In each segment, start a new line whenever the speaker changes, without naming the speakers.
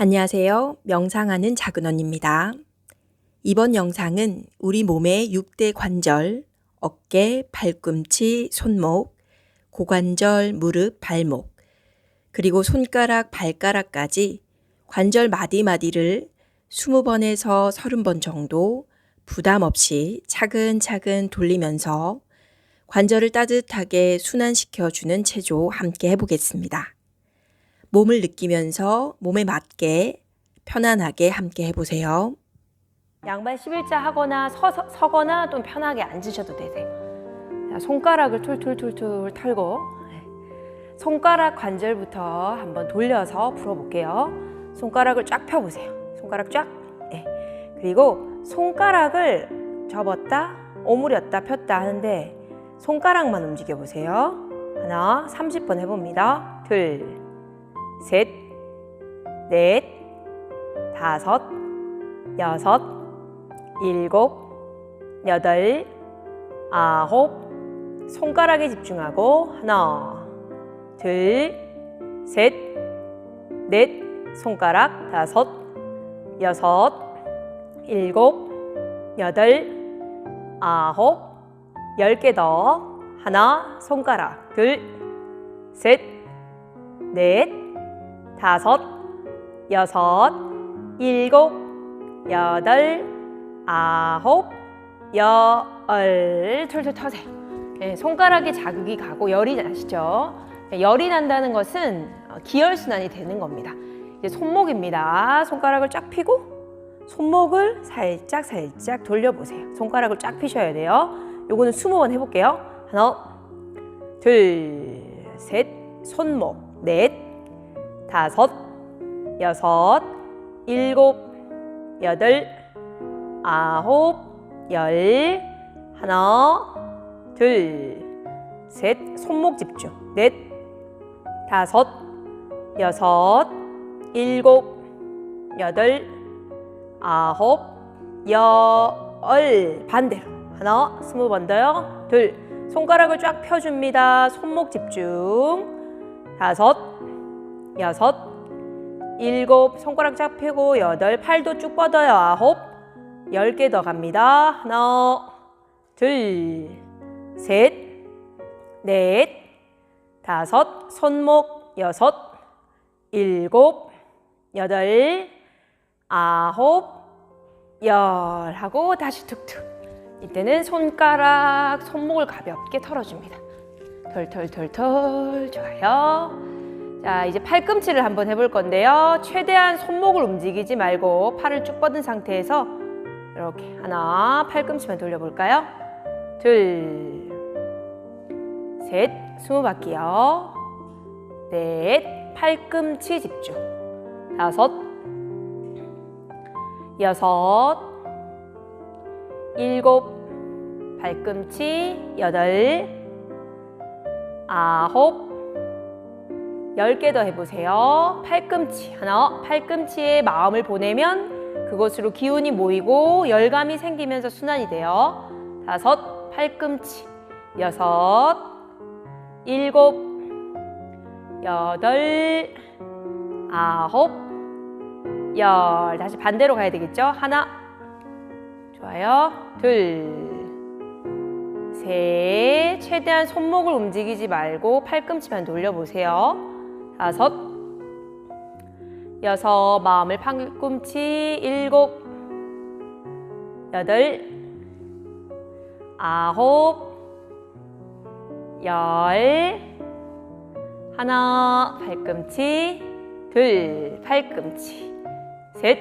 안녕하세요. 명상하는 작은 언니입니다. 이번 영상은 우리 몸의 6대 관절, 어깨, 발꿈치, 손목, 고관절, 무릎, 발목, 그리고 손가락, 발가락까지 관절 마디마디를 20번에서 30번 정도 부담 없이 차근차근 돌리면서 관절을 따뜻하게 순환시켜주는 체조 함께 해보겠습니다. 몸을 느끼면서 몸에 맞게 편안하게 함께 해보세요.
양발 11자 하거나 서, 서거나 좀 편하게 앉으셔도 되세요. 자, 손가락을 툴툴툴툴 털고 네. 손가락 관절부터 한번 돌려서 풀어볼게요. 손가락을 쫙 펴보세요. 손가락 쫙. 네. 그리고 손가락을 접었다, 오므렸다, 폈다 하는데 손가락만 움직여 보세요. 하나, 30번 해봅니다. 둘, 셋, 넷, 다섯, 여섯, 일곱, 여덟, 아홉, 손가락에 집중하고 하나, 둘, 셋, 넷, 손가락 다섯, 여섯, 일곱, 여덟, 아홉, 열 개 더. 하나, 손가락 둘, 셋, 넷, 다섯, 여섯, 일곱, 여덟, 아홉, 열, 툴툴 터세요. 네, 손가락에 자극이 가고 열이 나시죠? 네, 열이 난다는 것은 어, 기혈순환이 되는 겁니다. 이제 손목입니다. 손가락을 쫙 펴고 손목을 살짝 살짝 돌려보세요. 손가락을 쫙 펴셔야 돼요. 요거는 20번 해볼게요. 하나, 둘, 셋, 손목, 넷, 다섯, 여섯, 일곱, 여덟, 아홉, 열, 하나, 둘, 셋, 손목 집중, 넷, 다섯, 여섯, 일곱, 여덟, 아홉, 열, 반대로. 하나, 스무 번 더요, 둘, 손가락을 쫙 펴줍니다. 손목 집중, 다섯, 여섯, 일곱, 손가락 쫙 펴고 여덟, 팔도 쭉 뻗어요. 아홉, 열 개 더 갑니다. 하나, 둘, 셋, 넷, 다섯, 손목 여섯, 일곱, 여덟, 아홉, 열 하고 다시 툭툭. 이때는 손가락, 손목을 가볍게 털어줍니다. 털털털털 좋아요. 자 이제 팔꿈치를 한번 해볼 건데요. 최대한 손목을 움직이지 말고 팔을 쭉 뻗은 상태에서 이렇게 하나 팔꿈치만 돌려볼까요? 둘, 셋, 스무 바퀴요. 넷, 팔꿈치 집중. 다섯, 여섯, 일곱, 팔꿈치, 여덟, 아홉, 열 개 더 해보세요. 팔꿈치 하나, 팔꿈치에 마음을 보내면 그것으로 기운이 모이고 열감이 생기면서 순환이 돼요. 다섯, 팔꿈치, 여섯, 일곱, 여덟, 아홉, 열. 다시 반대로 가야 되겠죠? 하나, 좋아요. 둘, 셋. 최대한 손목을 움직이지 말고 팔꿈치만 돌려보세요. 다섯, 여섯, 마음을 팔꿈치, 일곱, 여덟, 아홉, 열, 하나, 팔꿈치, 둘, 팔꿈치, 셋,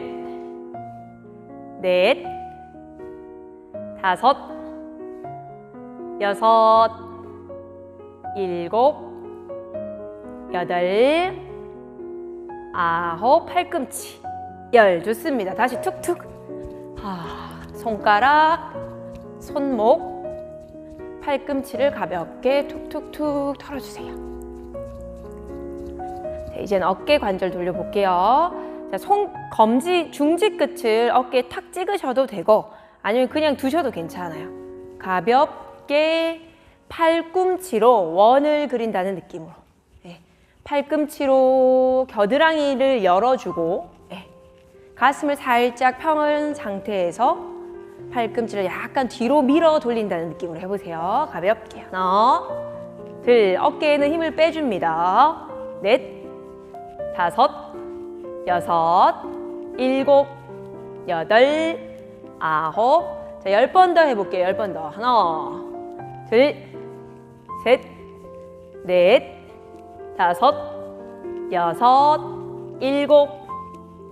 넷, 다섯, 여섯, 일곱, 여덟, 아홉, 팔꿈치, 열. 좋습니다. 다시 툭툭. 아, 손가락, 손목, 팔꿈치를 가볍게 툭툭툭 털어주세요. 자, 이젠 어깨 관절 돌려볼게요. 자, 손 검지 중지 끝을 어깨에 탁 찍으셔도 되고 아니면 그냥 두셔도 괜찮아요. 가볍게 팔꿈치로 원을 그린다는 느낌으로. 네. 팔꿈치로 겨드랑이를 열어주고 네. 가슴을 살짝 펴은 상태에서 팔꿈치를 약간 뒤로 밀어 돌린다는 느낌으로 해보세요. 가볍게. 하나, 둘, 어깨에는 힘을 빼줍니다. 넷, 다섯, 여섯, 일곱, 여덟, 아홉. 자, 열 번 더 해볼게요. 열 번 더. 하나, 둘, 셋, 넷, 다섯, 여섯, 일곱,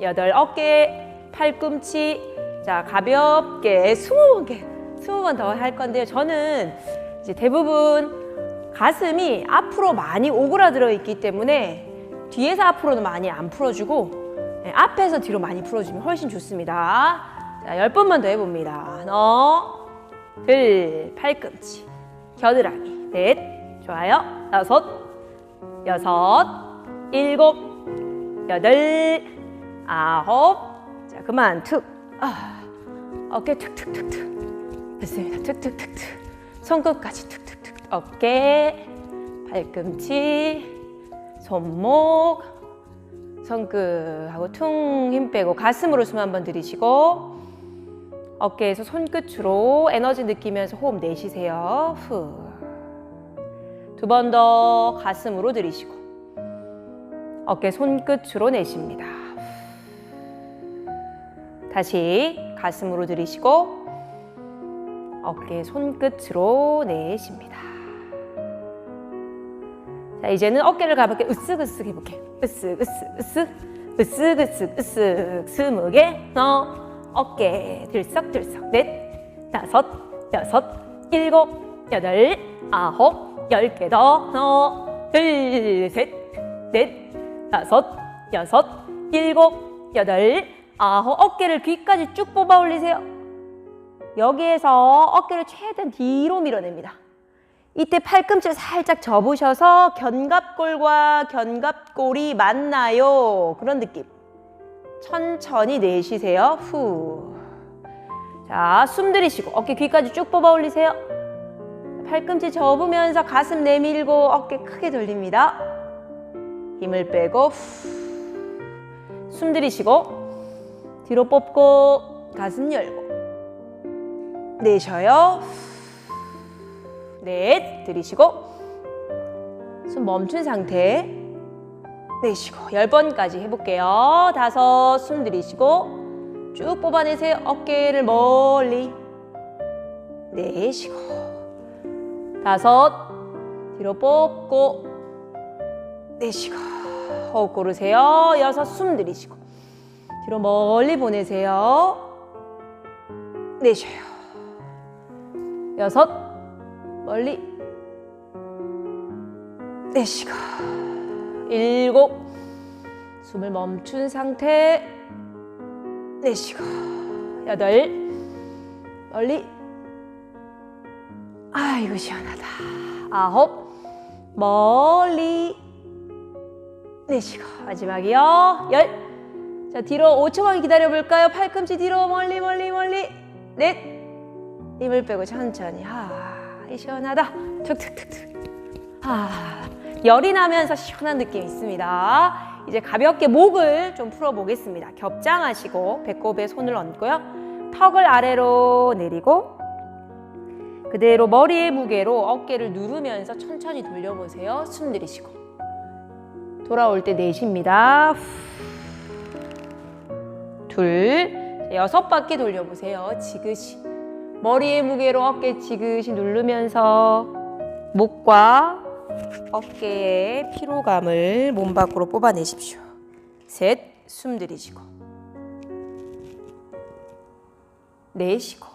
여덟. 어깨, 팔꿈치. 자, 가볍게 스무 번, 개, 스무 번 더 할 건데요. 저는 이제 대부분 가슴이 앞으로 많이 오그라들어 있기 때문에 뒤에서 앞으로는 많이 안 풀어주고 네, 앞에서 뒤로 많이 풀어주면 훨씬 좋습니다. 자, 열 번만 더 해봅니다. 하나, 둘, 팔꿈치, 겨드랑이, 넷, 좋아요. 다섯, 여섯, 일곱, 여덟, 아홉. 자, 그만 툭. 아, 어깨 툭툭툭툭. 됐습니다. 툭툭툭툭. 손끝까지 툭툭툭. 어깨, 팔꿈치, 손목, 손끝하고 퉁 힘 빼고 가슴으로 숨 한번 들이쉬고 어깨에서 손끝으로 에너지 느끼면서 호흡 내쉬세요. 후. 두 번 더 가슴으로 들이쉬고 어깨 손끝으로 내쉽니다. 다시 가슴으로 들이쉬고 어깨 손끝으로 내쉽니다. 자, 이제는 어깨를 가볍게 으쓱으쓱 해볼게요. 으쓱, 으쓱, 으쓱, 으쓱, 으쓱, 으쓱, 스무 개, 너, 어깨, 들썩들썩, 넷, 다섯, 여섯, 일곱, 여덟, 아홉, 열 개 더, 너, 둘, 셋, 넷, 다섯, 여섯, 일곱, 여덟, 아홉, 어깨를 귀까지 쭉 뽑아 올리세요. 여기에서 어깨를 최대한 뒤로 밀어냅니다. 이때 팔꿈치를 살짝 접으셔서 견갑골과 견갑골이 만나요. 그런 느낌. 천천히 내쉬세요. 후. 자, 숨 들이쉬고 어깨 귀까지 쭉 뽑아 올리세요. 팔꿈치 접으면서 가슴 내밀고 어깨 크게 돌립니다. 힘을 빼고 후. 숨 들이쉬고 뒤로 뽑고 가슴 열고 내쉬어요. 넷 들이쉬고 숨 멈춘 상태 내쉬고 열 번까지 해볼게요. 다섯 숨 들이쉬고 쭉 뽑아내세요. 어깨를 멀리 내쉬고 다섯 뒤로 뽑고 내쉬고 호흡 고르세요. 여섯 숨 들이쉬고 뒤로 멀리 보내세요. 내쉬어요. 여섯 멀리 내쉬고 일곱 숨을 멈춘 상태 내쉬고 여덟 멀리 아이고 시원하다. 아홉. 멀리. 내쉬고 마지막이요. 열. 자 뒤로 5초만 기다려 볼까요? 팔꿈치 뒤로 멀리 멀리 멀리. 넷. 힘을 빼고 천천히. 하 시원하다. 툭툭툭툭. 하 열이 나면서 시원한 느낌이 있습니다. 이제 가볍게 목을 좀 풀어 보겠습니다. 겹장하시고 배꼽에 손을 얹고요. 턱을 아래로 내리고 그대로 머리의 무게로 어깨를 누르면서 천천히 돌려보세요 숨 들이쉬고 돌아올 때 내쉽니다 후. 둘 여섯 바퀴 돌려보세요 지그시 머리의 무게로 어깨 지그시 누르면서 목과 어깨의 피로감을 몸 밖으로 뽑아내십시오. 셋, 숨 들이쉬고. 내쉬고.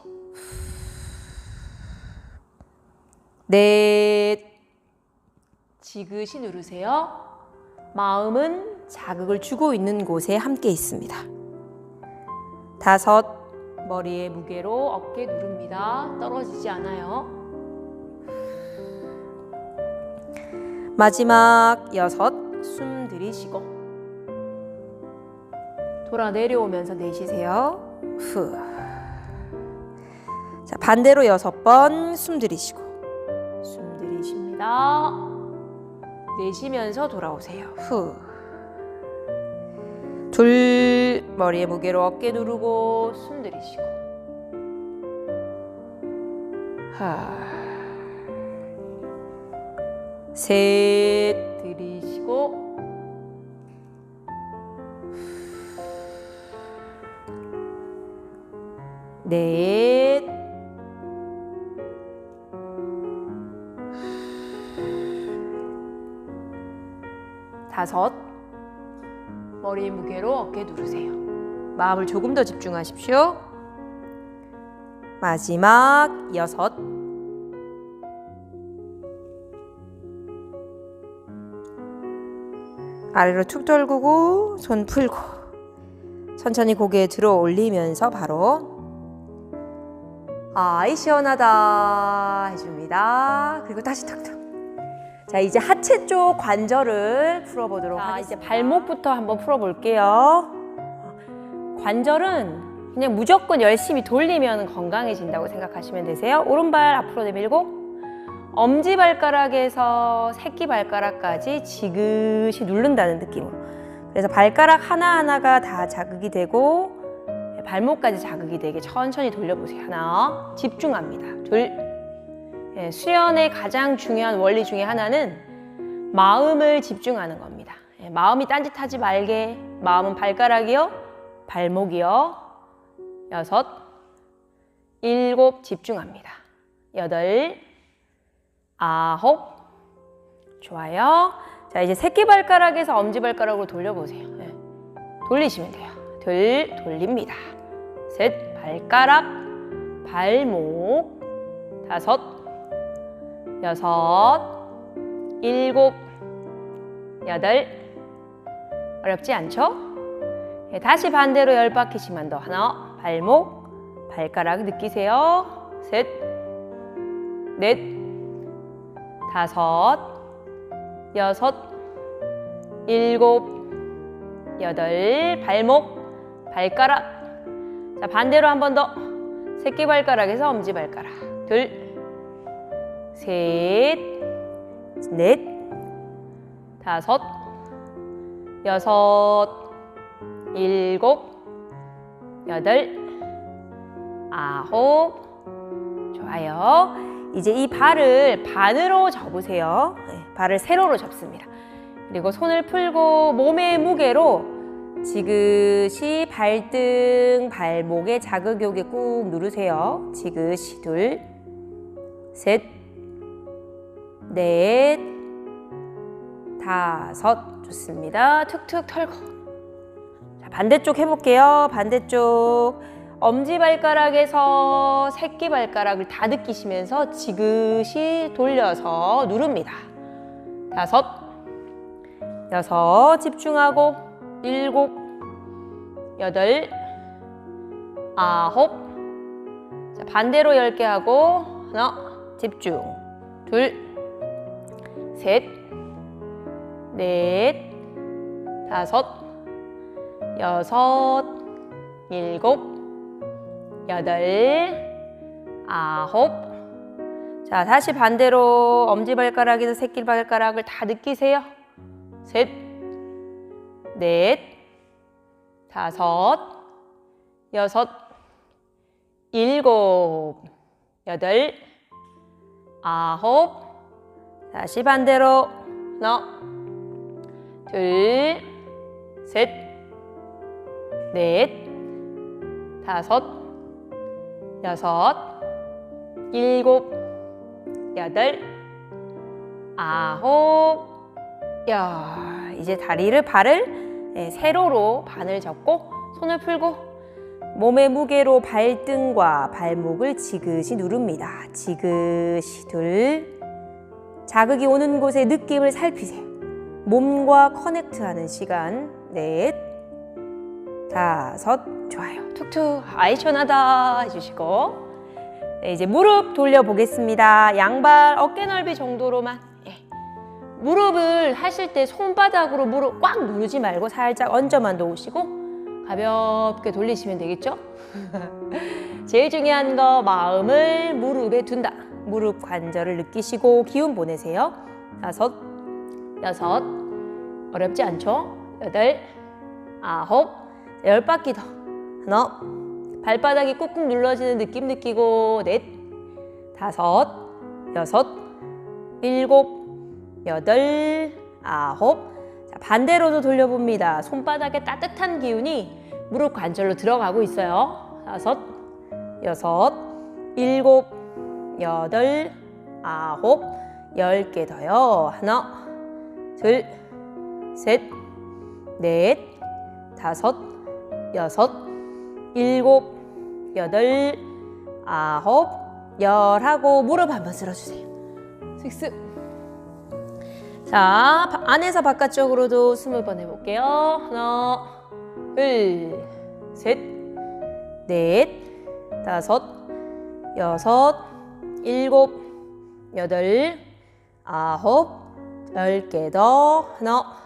넷, 지그시 누르세요. 마음은 자극을 주고 있는 곳에 함께 있습니다. 다섯, 머리의 무게로 어깨 누릅니다. 떨어지지 않아요. 마지막 여섯, 숨 들이쉬고 돌아 내려오면서 내쉬세요. 후. 자, 반대로 여섯 번 숨 들이쉬고 숨 들이쉽니다. 내쉬면서 돌아오세요. 후. 둘, 둘, 머리의 무게로 어깨 누르고 숨 들이쉬고. 하. 셋, 들이쉬고. 넷. 다섯. 머리 무게로 어깨 누르세요. 마음을 조금 더 집중하십시오. 마지막 여섯. 아래로 툭 떨구고 손 풀고 천천히 고개 들어 올리면서 바로 아이 시원하다 해줍니다. 그리고 다시 툭툭. 자 이제 하체 쪽 관절을 풀어보도록
자,
하겠습니다.
이제 발목부터 한번 풀어볼게요. 관절은 그냥 무조건 열심히 돌리면 건강해진다고 생각하시면 되세요. 오른발 앞으로 내밀고 엄지발가락에서 새끼발가락까지 지그시 누른다는 느낌으로. 그래서 발가락 하나하나가 다 자극이 되고 발목까지 자극이 되게 천천히 돌려보세요. 하나, 집중합니다. 둘, 예, 수련의 가장 중요한 원리 중에 하나는 마음을 집중하는 겁니다. 예, 마음이 딴짓하지 말게. 마음은 발가락이요, 발목이요. 여섯, 일곱 집중합니다. 여덟, 아홉. 좋아요. 자, 이제 새끼발가락에서 엄지발가락으로 돌려보세요. 예, 돌리시면 돼요. 둘, 돌립니다. 셋, 발가락, 발목. 다섯, 여섯, 일곱, 여덟. 어렵지 않죠? 예, 다시 반대로 열 바퀴씩만 더. 하나, 발목, 발가락 느끼세요. 셋, 넷, 다섯, 여섯, 일곱, 여덟. 발목, 발가락. 자, 반대로 한 번 더. 새끼발가락에서 엄지발가락. 둘, 셋, 넷, 다섯, 여섯, 일곱, 여덟, 아홉. 좋아요. 이제 이 발을 반으로 접으세요. 네, 발을 세로로 접습니다. 그리고 손을 풀고 몸의 무게로 지그시 발등, 발목에 자극 요게 꾹 누르세요. 지그시 둘, 셋, 넷, 다섯. 좋습니다. 툭툭 털고. 자, 반대쪽 해볼게요. 반대쪽. 엄지발가락에서 새끼발가락을 다 느끼시면서 지그시 돌려서 누릅니다. 다섯, 여섯, 집중하고, 일곱, 여덟, 아홉. 자, 반대로 열 개 하고, 하나, 집중. 둘, 셋, 넷, 다섯, 여섯, 일곱, 여덟, 아홉. 자, 다시 반대로 엄지발가락에서 새끼발가락을 다 느끼세요. 셋, 넷, 다섯, 여섯, 일곱, 여덟, 아홉. 다시 반대로. 하나, 둘, 셋, 넷, 다섯, 여섯, 일곱, 여덟, 아홉. 야, 이제 다리를 발을 예, 세로로 반을 접고 손을 풀고 몸의 무게로 발등과 발목을 지그시 누릅니다. 지그시 둘. 자극이 오는 곳의 느낌을 살피세요. 몸과 커넥트하는 시간. 넷, 다섯, 좋아요. 툭툭 아이 시원하다 해주시고 네, 이제 무릎 돌려보겠습니다. 양발 어깨 넓이 정도로만 예. 무릎을 하실 때 손바닥으로 무릎 꽉 누르지 말고 살짝 얹어만 놓으시고 가볍게 돌리시면 되겠죠? 제일 중요한 거 마음을 무릎에 둔다. 무릎 관절을 느끼시고 기운 보내세요. 다섯, 여섯, 어렵지 않죠? 여덟, 아홉. 열 바퀴 더. 하나. 발바닥이 꾹꾹 눌러지는 느낌 느끼고 넷, 다섯, 여섯, 일곱, 여덟, 아홉. 자, 반대로도 돌려봅니다. 손바닥에 따뜻한 기운이 무릎 관절로 들어가고 있어요. 다섯, 여섯, 일곱, 여덟, 아홉, 열 개 더요. 하나, 둘, 셋, 넷, 다섯, 여섯, 일곱, 여덟, 아홉, 열 하고 무릎 한번 쓸어주세요. 슥슥. 자, 바- 안에서 바깥쪽으로도 스무 번 해볼게요. 하나, 둘, 셋, 넷, 다섯, 여섯, 일곱, 여덟, 아홉, 열 개 더. 하나,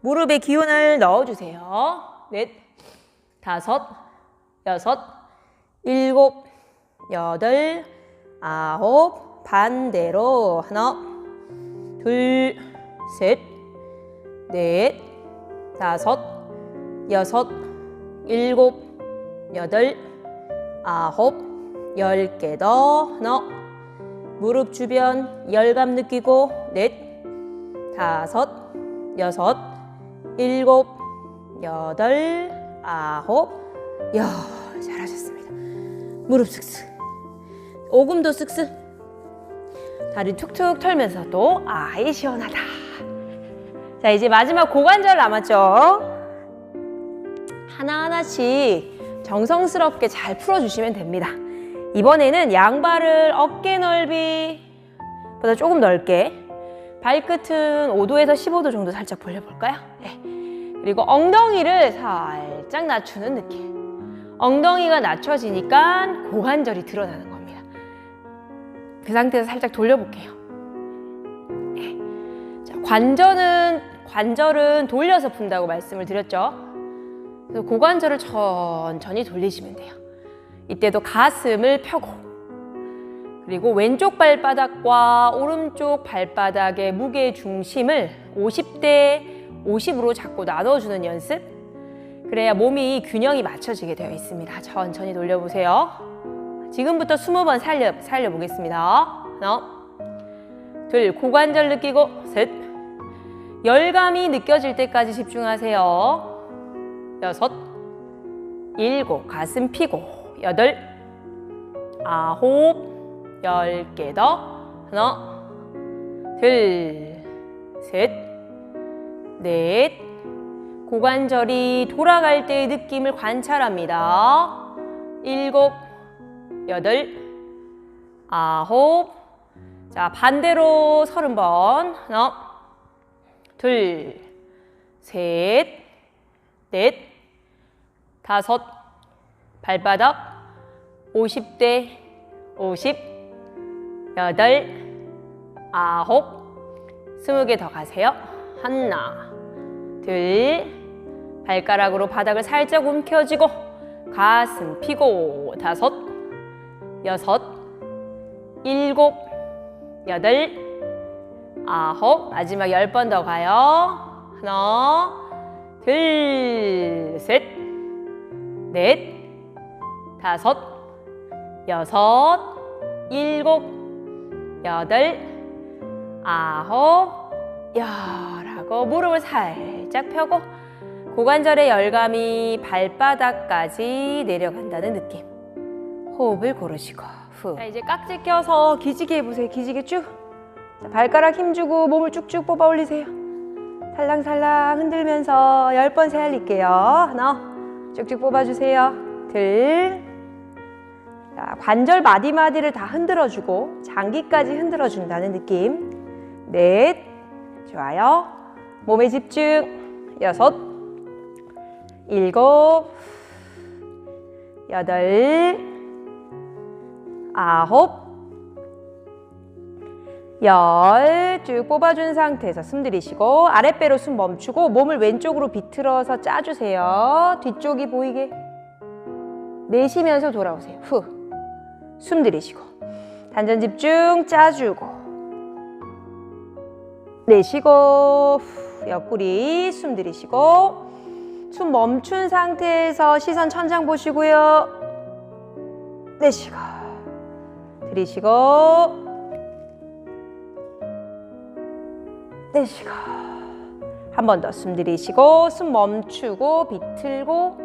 무릎에 기운을 넣어주세요. 넷, 다섯, 여섯, 일곱, 여덟, 아홉, 반대로 하나, 둘, 셋, 넷, 다섯, 여섯, 일곱, 여덟, 아홉, 열 개 더 하나, 무릎 주변 열감 느끼고 넷, 다섯, 여섯, 일곱, 여덟, 아홉, 열 잘하셨습니다. 무릎 쓱쓱, 오금도 쓱쓱, 다리 툭툭 털면서 또 아이 시원하다. 자 이제 마지막 고관절 남았죠. 하나하나씩 정성스럽게 잘 풀어주시면 됩니다. 이번에는 양발을 어깨 넓이보다 조금 넓게 발끝은 5도에서 15도 정도 살짝 벌려볼까요? 네. 그리고 엉덩이를 살짝 낮추는 느낌. 엉덩이가 낮춰지니까 고관절이 드러나는 겁니다. 그 상태에서 살짝 돌려볼게요. 네. 자, 관절은 관절은 돌려서 푼다고 말씀을 드렸죠. 그래서 고관절을 천천히 돌리시면 돼요. 이때도 가슴을 펴고 그리고 왼쪽 발바닥과 오른쪽 발바닥의 무게 중심을 50대 50으로 자꾸 나눠주는 연습. 그래야 몸이 균형이 맞춰지게 되어 있습니다. 천천히 돌려보세요. 지금부터 20번 살려, 살려보겠습니다. 하나, 둘, 고관절 느끼고, 셋. 열감이 느껴질 때까지 집중하세요. 여섯, 일곱, 가슴 피고, 여덟, 아홉, 열 개 더. 하나, 둘, 셋, 넷. 고관절이 돌아갈 때의 느낌을 관찰합니다. 일곱, 여덟, 아홉. 자, 반대로 서른 번. 하나, 둘, 셋, 넷, 다섯, 발바닥, 50대, 50, 여덟, 아홉, 스무 개 더 가세요. 하나, 둘, 발가락으로 바닥을 살짝 움켜쥐고 가슴 피고 다섯, 여섯, 일곱, 여덟, 아홉, 마지막 열 번 더 가요. 하나, 둘, 셋, 넷, 다섯, 여섯, 일곱, 여덟, 아홉, 열하고 무릎을 살짝 펴고 고관절의 열감이 발바닥까지 내려간다는 느낌. 호흡을 고르시고 후. 자, 이제 깍지 껴서 기지개 해보세요. 기지개 쭉. 자, 발가락 힘주고 몸을 쭉쭉 뽑아 올리세요. 살랑살랑 흔들면서 열 번 세알릴게요. 하나, 쭉쭉 뽑아주세요. 둘. 자, 관절 마디마디를 다 흔들어주고 장기까지 흔들어준다는 느낌. 넷. 좋아요. 몸에 집중. 여섯. 일곱. 여덟. 아홉. 열. 쭉 뽑아준 상태에서 숨 들이쉬고 아랫배로 숨 멈추고 몸을 왼쪽으로 비틀어서 짜주세요. 뒤쪽이 보이게. 내쉬면서 돌아오세요. 후. 숨 들이쉬고. 단전 집중 짜주고. 내쉬고 후, 옆구리 숨 들이쉬고 숨 멈춘 상태에서 시선 천장 보시고요. 내쉬고 들이쉬고 내쉬고 한 번 더 숨 들이쉬고 숨 멈추고 비틀고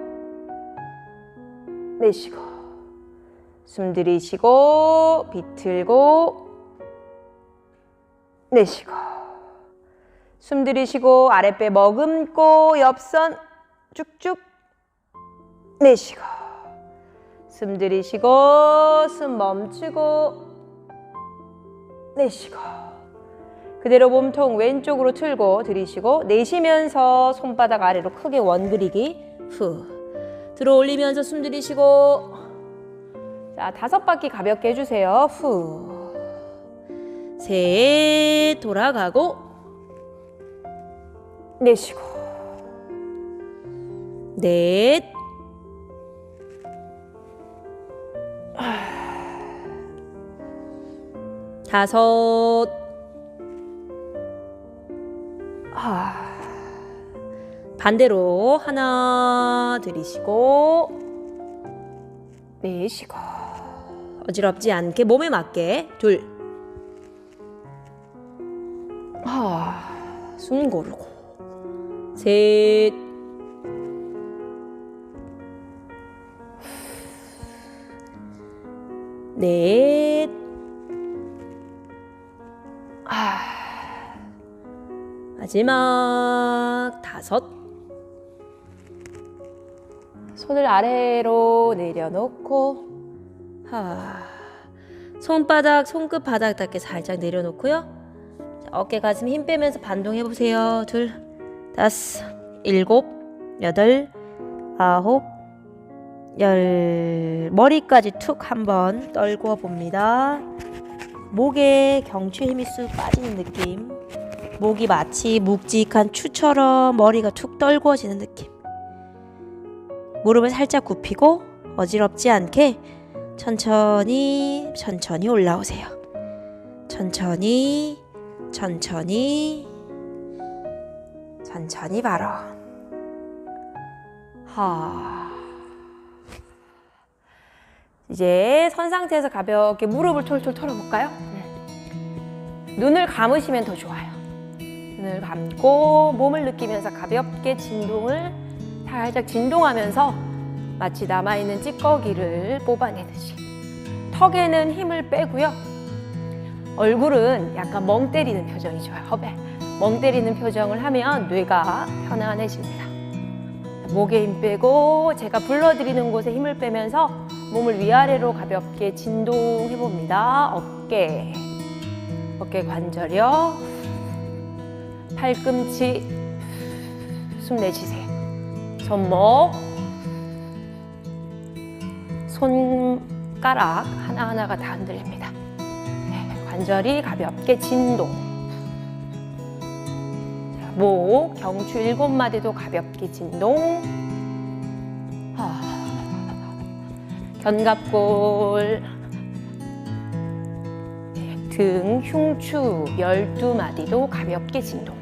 내쉬고 숨 들이쉬고 비틀고 내쉬고. 숨 들이쉬고 아랫배 머금고 옆선 쭉쭉 내쉬고. 숨 들이쉬고 숨 멈추고 내쉬고. 그대로 몸통 왼쪽으로 틀고 들이쉬고 내쉬면서 손바닥 아래로 크게 원 그리기 후 들어 올리면서 숨 들이쉬고 자 다섯 바퀴 가볍게 해주세요. 후 셋 돌아가고. 내쉬고. 넷. 다섯. 아, 반대로 하나 들이쉬고. 내쉬고 어지럽지 않게 몸에 맞게. 둘. 아, 숨 고르고. 셋. 넷, 아, 마지막 다섯. 손을 아래로 내려놓고, 하, 손바닥, 손끝 바닥 닿게 살짝 내려놓고요. 자, 어깨 가슴 힘 빼면서 반동해 보세요. 둘, 다섯, 일곱, 여덟, 아홉, 열 머리까지 툭 한번 떨구어 봅니다. 목에 경추 힘이 쑥 빠지는 느낌. 목이 마치 묵직한 추처럼 머리가 툭 떨구어지는 느낌. 무릎을 살짝 굽히고 어지럽지 않게 천천히 천천히 올라오세요. 천천히 천천히 천천히 바로 하. 이제 선 상태에서 가볍게 무릎을 털털 털어볼까요? 눈을 감으시면 더 좋아요. 눈을 감고 몸을 느끼면서 가볍게 진동을 살짝 진동하면서 마치 남아있는 찌꺼기를 뽑아내듯이 턱에는 힘을 빼고요. 얼굴은 약간 멍 때리는 표정이 좋아요. 허배. 멍 때리는 표정을 하면 뇌가 편안해집니다. 목에 힘 빼고 제가 불러드리는 곳에 힘을 빼면서 몸을 위아래로 가볍게 진동해 봅니다. 어깨, 어깨 관절이요. 팔꿈치, 숨 내쉬세요. 손목, 손가락 하나하나가 다 흔들립니다. 네, 관절이 가볍게 진동. 자, 목, 경추 일곱 마디도 가볍게 진동. 하. 견갑골, 네, 등, 흉추 열두 마디도 가볍게 진동.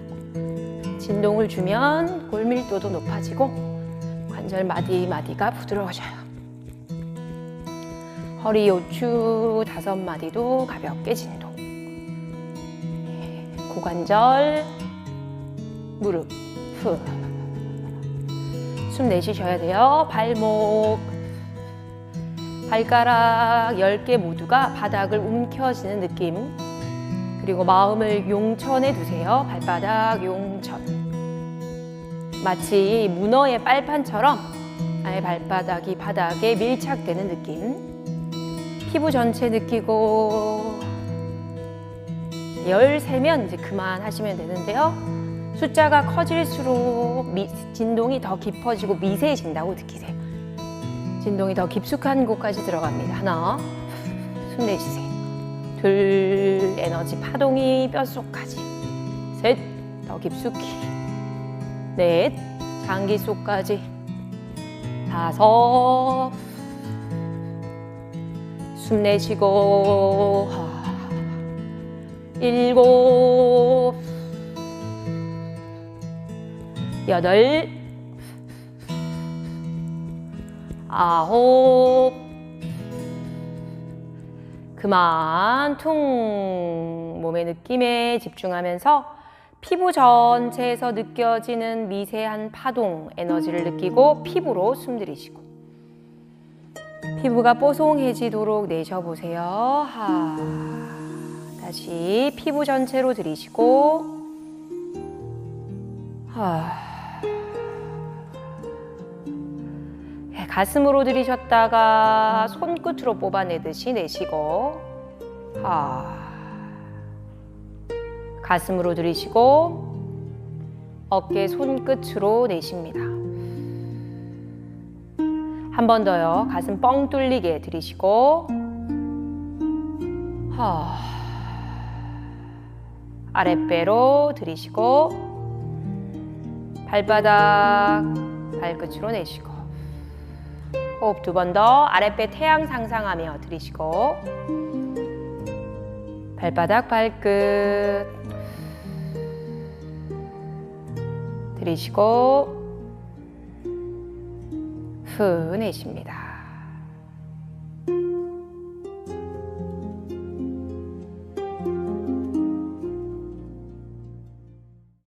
진동을 주면 골밀도도 높아지고 관절 마디 마디가 부드러워져요. 허리 요추 다섯 마디도 가볍게 진동. 네, 고관절, 무릎, 후. 숨 내쉬셔야 돼요. 발목, 발가락 10개 모두가 바닥을 움켜쥐는 느낌. 그리고 마음을 용천에 두세요. 발바닥 용천. 마치 문어의 빨판처럼 아예 발바닥이 바닥에 밀착되는 느낌. 피부 전체 느끼고 13면 이제 그만하시면 되는데요. 숫자가 커질수록 미- 진동이 더 깊어지고 미세해진다고 느끼세요. 진동이 더 깊숙한 곳까지 들어갑니다. 하나, 숨 내쉬세요. 둘, 에너지 파동이 뼛속까지. 셋, 더 깊숙이. 넷, 장기 속까지. 다섯, 숨 내쉬고. 하. 일곱, 여덟, 아홉. 그만 퉁 몸의 느낌에 집중하면서 피부 전체에서 느껴지는 미세한 파동 에너지를 느끼고 피부로 숨 들이쉬고 피부가 뽀송해지도록 내쉬어보세요. 하. 다시 피부 전체로 들이쉬고 하. 예, 가슴으로 들이셨다가 손끝으로 뽑아내듯이 내쉬고 하. 가슴으로 들이쉬고 어깨 손끝으로 내쉽니다. 한 번 더요. 가슴 뻥 뚫리게 들이쉬고. 하. 아랫배로 들이쉬고. 발바닥 발끝으로 내쉬고. 호흡 두 번 더 아랫배 태양 상상하며 들이쉬고. 발바닥 발끝 들이쉬고 후 내쉽니다.